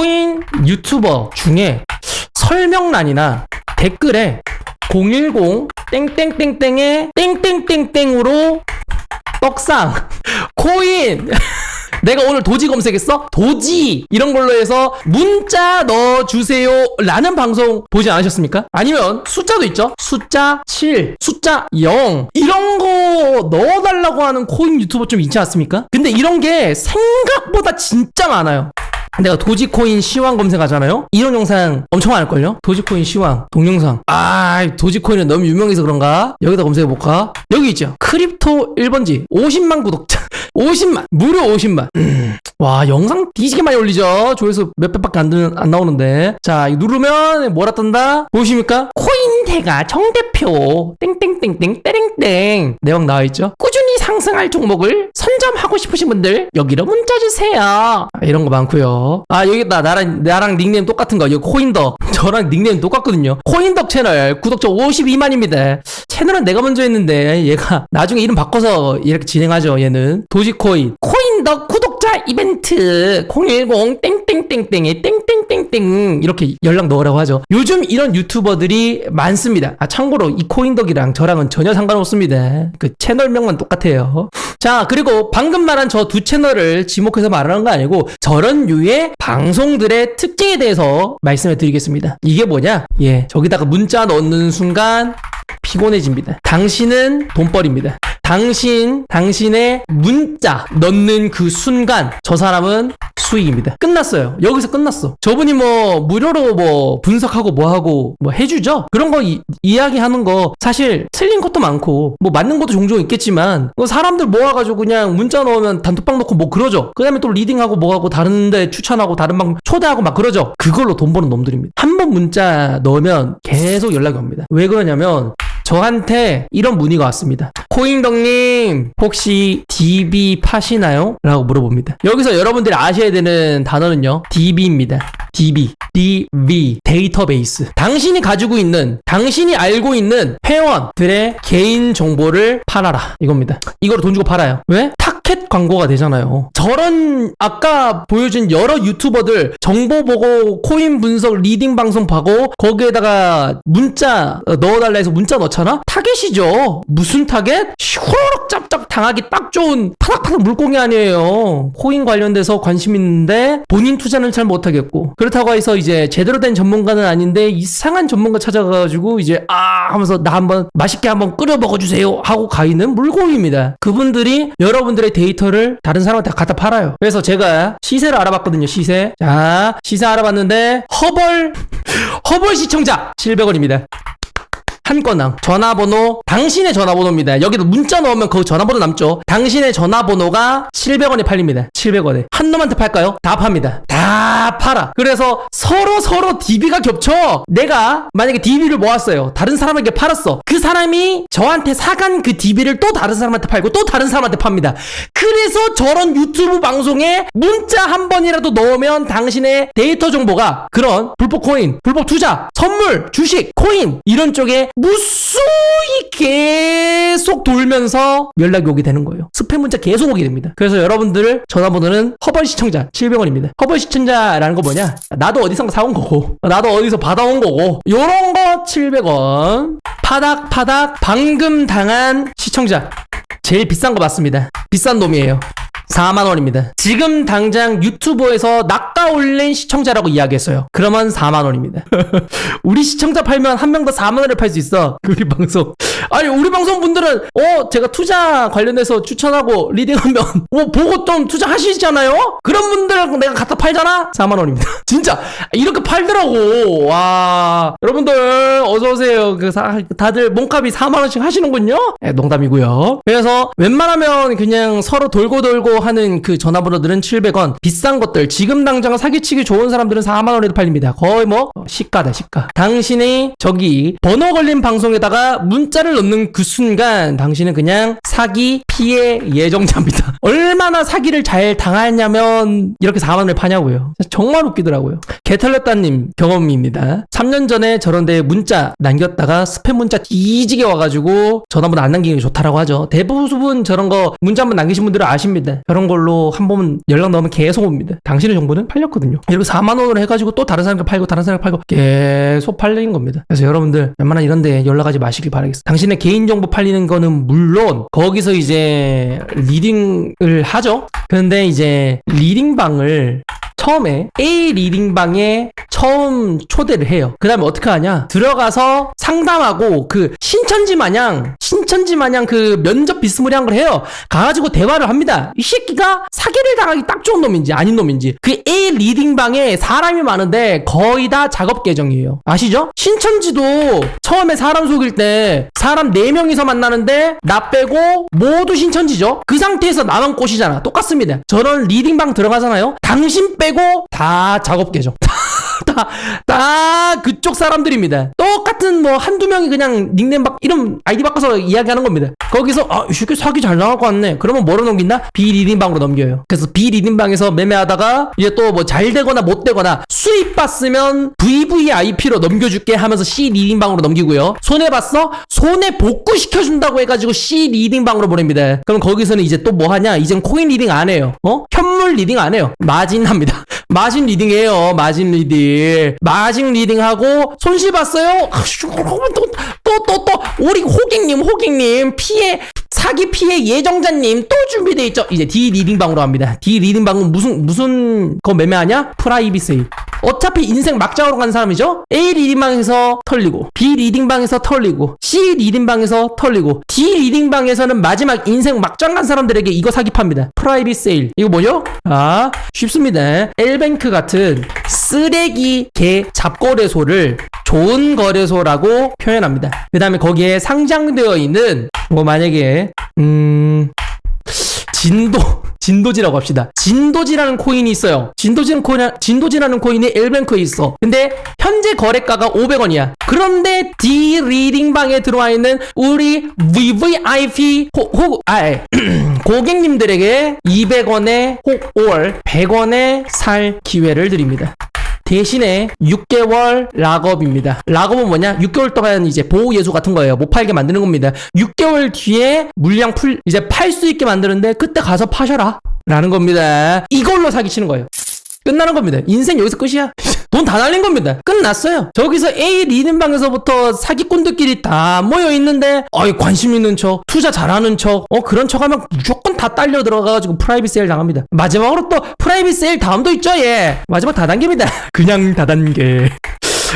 코인 유튜버 중에 설명란이나 댓글에 010 땡땡땡땡의 땡땡땡땡으로 떡상 코인 내가 오늘 도지 검색했어? 도지 이런 걸로 해서 문자 넣어주세요 라는 방송 보지 않으셨습니까? 아니면 숫자도 있죠? 숫자 7, 숫자 0 이런 거 넣어달라고 하는 코인 유튜버 좀 있지 않습니까? 근데 이런 게 생각보다 진짜 많아요 내가 도지코인 시황 검색하잖아요? 이런 영상 엄청 많을걸요? 도지코인 시황, 동영상. 아, 도지코인은 너무 유명해서 그런가? 여기다 검색해볼까? 여기 있죠? 크립토 1번지. 50만 구독자. 50만. 무려 50만. 음. 와, 영상 뒤지게 많이 올리죠? 조회수 몇 배밖에 안, 드, 안 나오는데. 자, 누르면 뭐라 뜬다? 보이십니까? 코인 대가 정대표. 땡땡땡땡, 때랭땡. 내용 나와있죠? 꾸준히 상승할 종목을 선점하고 싶으신 분들, 여기로 문자 주세요. 아, 이런 거 많고요 아, 여기 있다. 나랑, 나랑 닉네임 똑같은 거. 여기 코인덕. 저랑 닉네임 똑같거든요. 코인덕 채널 구독자 52만입니다. 채널은 내가 먼저 했는데, 얘가 나중에 이름 바꿔서 이렇게 진행하죠, 얘는. 도지코인. 코인덕 구독자 이벤트 010 땡땡땡땡에 땡땡땡땡 이렇게 연락 넣으라고 하죠. 요즘 이런 유튜버들이 많습니다. 아 참고로 이 코인덕이랑 저랑은 전혀 상관없습니다. 그 채널명만 똑같아요. 자 그리고 방금 말한 저 두 채널을 지목해서 말하는 거 아니고 저런 류의 방송들의 특징에 대해서 말씀을 드리겠습니다. 이게 뭐냐? 예 저기다가 문자 넣는 순간 피곤해집니다. 당신은 돈벌입니다. 당신, 당신의 문자 넣는 그 순간 저 사람은 수익입니다. 끝났어요. 여기서 끝났어. 저분이 뭐 무료로 뭐 분석하고 뭐 하고 뭐 해주죠? 그런 거 이, 이야기하는 거 사실 틀린 것도 많고 뭐 맞는 것도 종종 있겠지만 뭐 사람들 모아가지고 그냥 문자 넣으면 단톡방 넣고 뭐 그러죠. 그 다음에 또 리딩하고 뭐 하고 다른 데 추천하고 다른 방 초대하고 막 그러죠. 그걸로 돈 버는 놈들입니다. 한 번 문자 넣으면 계속 연락이 옵니다. 왜 그러냐면 저한테 이런 문의가 왔습니다. 코인덕님, 혹시 DB 파시나요? 라고 물어봅니다. 여기서 여러분들이 아셔야 되는 단어는요, DB입니다. DB. DB. 데이터베이스. 당신이 가지고 있는, 당신이 알고 있는 회원들의 개인 정보를 팔아라. 이겁니다. 이걸 돈 주고 팔아요. 왜? 타켓 광고가 되잖아요. 저런, 아까 보여준 여러 유튜버들 정보 보고 코인 분석 리딩 방송 보고 거기에다가 문자 어, 넣어달라 해서 문자 넣잖아? 타겟이죠. 무슨 타겟? 슈르륵 짭짭 당하기 딱 좋은 파닥파닥 물고기 아니에요. 코인 관련돼서 관심 있는데 본인 투자는 잘 못하겠고 그렇다고 해서 이제 제대로 된 전문가는 아닌데 이상한 전문가 찾아가가지고 이제 아 하면서 나 한번 맛있게 한번 끓여 먹어주세요 하고 가 있는 물고기입니다. 그분들이 여러분들의 데이터를 다른 사람한테 갖다 팔아요. 그래서 제가 시세를 알아봤거든요. 시세. 자 시세 알아봤는데 허벌 허벌 시청자 700원입니다. 한 건당 전화번호 당신의 전화번호입니다. 여기도 문자 넣으면 그 전화번호 남죠. 당신의 전화번호가 700원에 팔립니다. 700원에 한 놈한테 팔까요? 다 팝니다. 다 팔아. 그래서 서로 서로 DB가 겹쳐. 내가 만약에 DB를 모았어요. 다른 사람에게 팔았어. 그 사람이 저한테 사간 그 DB를 또 다른 사람한테 팔고 또 다른 사람한테 팝니다. 그래서 저런 유튜브 방송에 문자 한 번이라도 넣으면 당신의 데이터 정보가 그런 불법 코인, 불법 투자, 선물, 주식, 코인 이런 쪽에 무수히 계속 돌면서 연락이 오게 되는 거예요. 스팸 문자 계속 오게 됩니다. 그래서 여러분들 전화번호는 허벌 시청자 700원입니다. 허벌 시청자라는 거 뭐냐? 나도 어디선가 사온 거고, 나도 어디서 받아온 거고, 요런 거 700원. 파닥 파닥 방금 당한 시청자. 제일 비싼 거 맞습니다. 비싼 놈이에요. 4만 원입니다. 지금 당장 유튜브에서 낚아 올린 시청자라고 이야기했어요. 그러면 4만 원입니다. 우리 시청자 팔면 한 명 더 4만원에 팔수 있어. 우리 방송. 아니, 우리 방송 분들은, 어, 제가 투자 관련해서 추천하고 리딩하면, 어, 보고 좀 투자하시잖아요? 그런 분들 내가 갖다 팔잖아? 4만 원입니다. 진짜. 이렇게 팔더라고. 와. 여러분들, 어서 오세요. 그, 사, 다들 몸값이 4만 원씩 하시는군요? 네, 농담이고요. 그래서 웬만하면 그냥 서로 돌고 돌고 하는 그 전화번호들은 700원. 비싼 것들, 지금 당장 사기치기 좋은 사람들은 4만 원에도 팔립니다. 거의 뭐, 어, 시가다, 시가. 당신이 저기, 번호 걸린 방송에다가 문자를 넣는 그 순간 당신은 그냥 사기 피해 예정자입니다. 얼마나 사기를 잘 당하냐면 이렇게 4만 원을 파냐고요. 정말 웃기더라고요. 개털렸다님 경험입니다. 3년 전에 저런 데 문자 남겼다가 스팸 문자 뒤지게 와가지고 전화번호 안 남기는 게 좋다라고 하죠. 대부분 저런 거 문자 한번 남기신 분들은 아십니다. 그런 걸로 한 번 연락 넣으면 계속 옵니다. 당신의 정보는 팔렸거든요. 이렇게 4만 원으로 해가지고 또 다른 사람께 팔고 다른 사람께 팔고 계속 팔리는 겁니다. 그래서 여러분들 웬만한 이런 데 연락하지 마시길 바라겠습니다. 당신의 개인 정보 팔리는 거는 물론 거기서 이제 리딩을 하죠. 그런데 이제 리딩방을 처음에 A 리딩방에 처음 초대를 해요. 그 다음에 어떻게 하냐? 들어가서 상담하고 그 신천지 마냥, 신천지 마냥 그 면접 비스무리한 걸 해요. 가가지고 대화를 합니다. 이 새끼가 사기를 당하기 딱 좋은 놈인지 아닌 놈인지. 그 A 리딩방에 사람이 많은데 거의 다 작업 계정이에요. 아시죠? 신천지도 처음에 사람 속일 때 사람 4명이서 만나는데 나 빼고 모두 신천지죠? 그 상태에서 나만 꼬시잖아. 똑같습니다. 저런 리딩방 들어가잖아요? 당신 빼고 다 작업 계정. 다, 다 그쪽 사람들입니다. 똑같은 뭐 한두 명이 그냥 닉네임 바, 이름 아이디 바꿔서 이야기하는 겁니다. 거기서 아, 이 새끼 사기 잘 나갈 것 같네. 그러면 뭐로 넘긴다? 비리딩방으로 넘겨요. 그래서 비리딩방에서 매매하다가 이제 또 뭐 잘 되거나 못 되거나 수입 봤으면 VVIP로 넘겨줄게 하면서 C 리딩방으로 넘기고요. 손해 봤어? 손해 복구 시켜준다고 해가지고 C 리딩방으로 보냅니다. 그럼 거기서는 이제 또 뭐 하냐? 이젠 코인 리딩 안 해요. 어? 현물 리딩 안 해요. 마진 합니다. 마진 리딩해요. 마진 리딩. 마진 리딩하고 손실 봤어요? 또 또 또 우리 호객님 호객님 피해 사기 피해 예정자님 또 준비돼 있죠. 이제 D 리딩 방으로 합니다. D 리딩 방은 무슨 무슨 거 매매하냐? 프라이빗 세일. 어차피 인생 막장으로 간 사람이죠. A 리딩방에서 털리고 B 리딩방에서 털리고 C 리딩방에서 털리고 D 리딩방에서는 마지막 인생 막장 간 사람들에게 이거 사기 팝니다. 프라이빗 세일. 이거 뭐죠? 아 쉽습니다. L뱅크 같은 쓰레기 개 잡거래소를 좋은 거래소라고 표현합니다. 그 다음에 거기에 상장되어 있는 뭐 만약에 음 진도 진도지라고 합시다. 진도지라는 코인이 있어요. 진도지는 코인 진도지라는 코인이 엘뱅크에 있어. 근데 현재 거래가가 500원이야. 그런데 D 리딩방에 들어와 있는 우리 VVIP 혹 아, 고객님들에게 200원에 혹 5월 100원에 살 기회를 드립니다. 대신에 6개월 락업입니다. 락업은 뭐냐? 6개월 동안 이제 보호 예수 같은 거예요. 못 팔게 만드는 겁니다. 6개월 뒤에 물량 풀 이제 팔 수 있게 만드는데 그때 가서 파셔라. 라는 겁니다. 이걸로 사기치는 거예요. 끝나는 겁니다. 인생 여기서 끝이야. 돈 다 날린 겁니다. 끝났어요. 저기서 A 리딩방에서부터 사기꾼들끼리 다 모여 있는데, 어이 관심 있는 척, 투자 잘하는 척, 어 그런 척 하면 무조건 다 딸려 들어가가지고 프라이빗 세일 당합니다. 마지막으로 또 프라이빗 세일 다음도 있죠, 예. 마지막 다단계입니다. 그냥 다단계.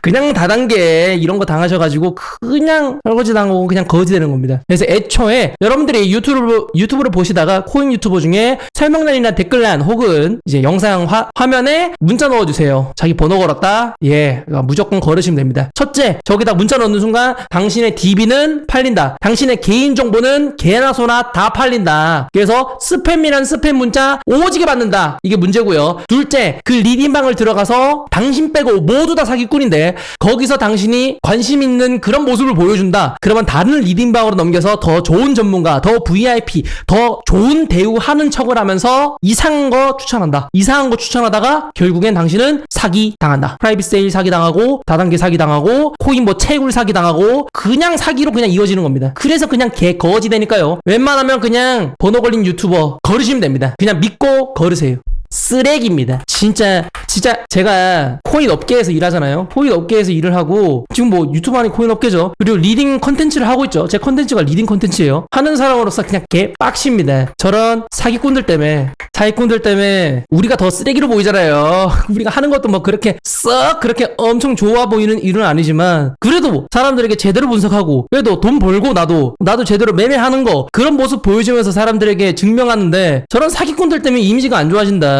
그냥 다단계 이런 거 당하셔가지고 그냥 설거지 당하고 그냥 거지 되는 겁니다. 그래서 애초에 여러분들이 유튜브 유튜브를 보시다가 코인 유튜버 중에 설명란이나 댓글란 혹은 이제 영상 화, 화면에 문자 넣어주세요. 자기 번호 걸었다. 예, 그러니까 무조건 걸으시면 됩니다. 첫째, 저기다 문자 넣는 순간 당신의 DB는 팔린다. 당신의 개인 정보는 개나 소나 다 팔린다. 그래서 스팸이란 스팸 문자 오지게 받는다. 이게 문제고요. 둘째, 그 리딩방을 들어가서 당신 빼고 모두 다 사기꾼인데 거기서 당신이 관심 있는 그런 모습을 보여준다. 그러면 다른 리딩방으로 넘겨서 더 좋은 전문가, 더 VIP, 더 좋은 대우하는 척을 하면서 이상한 거 추천한다. 이상한 거 추천하다가 결국엔 당신은 사기 당한다. 프라이빗 세일 사기 당하고 다단계 사기 당하고 코인 뭐 채굴 사기 당하고 그냥 사기로 그냥 이어지는 겁니다. 그래서 그냥 개 거지 되니까요. 웬만하면 그냥 번호 걸린 유튜버 걸으시면 됩니다. 그냥 믿고 걸으세요. 쓰레기입니다. 진짜 진짜 제가 코인 업계에서 일하잖아요. 코인 업계에서 일을 하고 지금 뭐 유튜브 안에 코인 업계죠. 그리고 리딩 컨텐츠를 하고 있죠. 제 컨텐츠가 리딩 컨텐츠예요. 하는 사람으로서 그냥 개 빡십니다. 저런 사기꾼들 때문에 사기꾼들 때문에 우리가 더 쓰레기로 보이잖아요. 우리가 하는 것도 뭐 그렇게 썩 그렇게 엄청 좋아 보이는 일은 아니지만 그래도 사람들에게 제대로 분석하고 그래도 돈 벌고 나도 나도 제대로 매매하는 거 그런 모습 보여주면서 사람들에게 증명하는데 저런 사기꾼들 때문에 이미지가 안 좋아진다.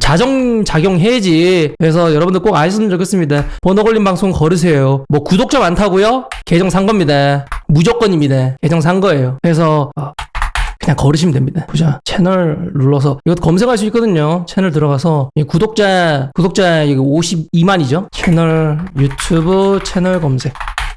자정 작용해야지. 그래서 여러분들 꼭 아셨으면 좋겠습니다. 번호 걸린 방송 걸으세요. 뭐 구독자 많다고요? 계정 산 겁니다. 무조건입니다. 계정 산 거예요. 그래서 어, 그냥 걸으시면 됩니다. 보자. 채널 눌러서 이것도 검색할 수 있거든요. 채널 들어가서 이 구독자 구독자 이거 52만이죠. 채널 유튜브 채널 검색.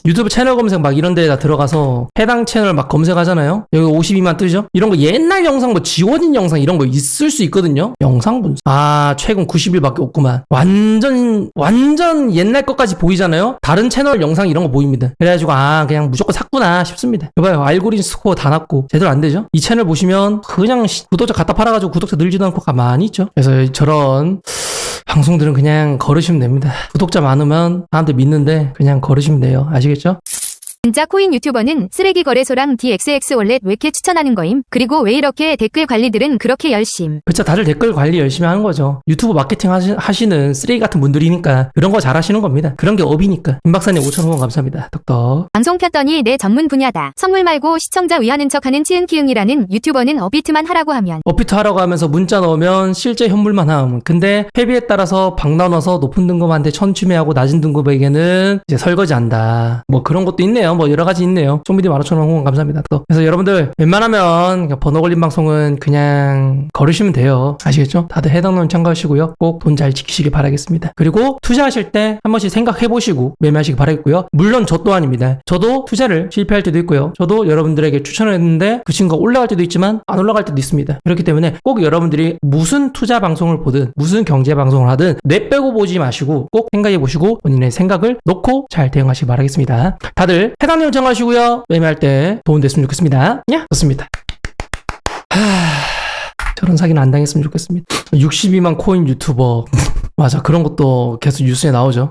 유튜브 채널 검색 막 이런 데다 들어가서 해당 채널 막 검색하잖아요. 여기 52만 뜨죠? 이런 거 옛날 영상 뭐 지워진 영상 이런 거 있을 수 있거든요. 영상 분석. 아, 최근 90일밖에 없구만. 완전 완전 옛날 것까지 보이잖아요. 다른 채널 영상 이런 거 보입니다. 그래가지고 아, 그냥 무조건 샀구나 싶습니다. 여봐요. 알고리즘 스코어 다 낮고 제대로 안 되죠? 이 채널 보시면 그냥 시- 구독자 갖다 팔아가지고 구독자 늘지도 않고 가만히 있죠. 그래서 저런 방송들은 그냥 걸으시면 됩니다. 구독자 많으면 사람들 믿는데 그냥 걸으시면 돼요. 아시겠죠? 진짜 코인 유튜버는 쓰레기 거래소랑 DXX 월렛 왜 이렇게 추천하는 거임? 그리고 왜 이렇게 댓글 관리들은 그렇게 열심? 그렇죠. 다들 댓글 관리 열심히 하는 거죠. 유튜브 마케팅 하시, 하시는 쓰레기 같은 분들이니까 그런 거 잘하시는 겁니다. 그런 게 업이니까. 김 박사님 5천 원 감사합니다. 떡떡. 방송 폈더니 내 전문 분야다. 선물 말고 시청자 위하는 척하는 치은키응이라는 유튜버는 어비트만 하라고 하면 업비트 하라고 하면서 문자 넣으면 실제 현물만 함. 근데 회비에 따라서 방 나눠서 높은 등급한테 천추매하고 낮은 등급에게는 이제 설거지 한다. 뭐 그런 것도 있네요. 뭐 여러 가지 있네요. 좀비디 15,000원 후원 감사합니다. 또. 그래서 여러분들 웬만하면 번호 걸린 방송은 그냥 걸으시면 돼요. 아시겠죠? 다들 해당 논 참고하시고요. 꼭 돈 잘 지키시길 바라겠습니다. 그리고 투자하실 때 한 번씩 생각해 보시고 매매하시기 바라겠고요. 물론 저 또한입니다. 저도 투자를 실패할 때도 있고요. 저도 여러분들에게 추천을 했는데 그 친구가 올라갈 때도 있지만 안 올라갈 때도 있습니다. 그렇기 때문에 꼭 여러분들이 무슨 투자 방송을 보든 무슨 경제 방송을 하든 내 빼고 보지 마시고 꼭 생각해 보시고 본인의 생각을 놓고 잘 대응하시기 바라겠습니다. 다들 해당 내용 참고하시고요. 매매할 때 도움 됐으면 좋겠습니다. 야, 좋습니다. 하... 저런 사기는 안 당했으면 좋겠습니다. 62만 코인 유튜버. 맞아. 그런 것도 계속 뉴스에 나오죠.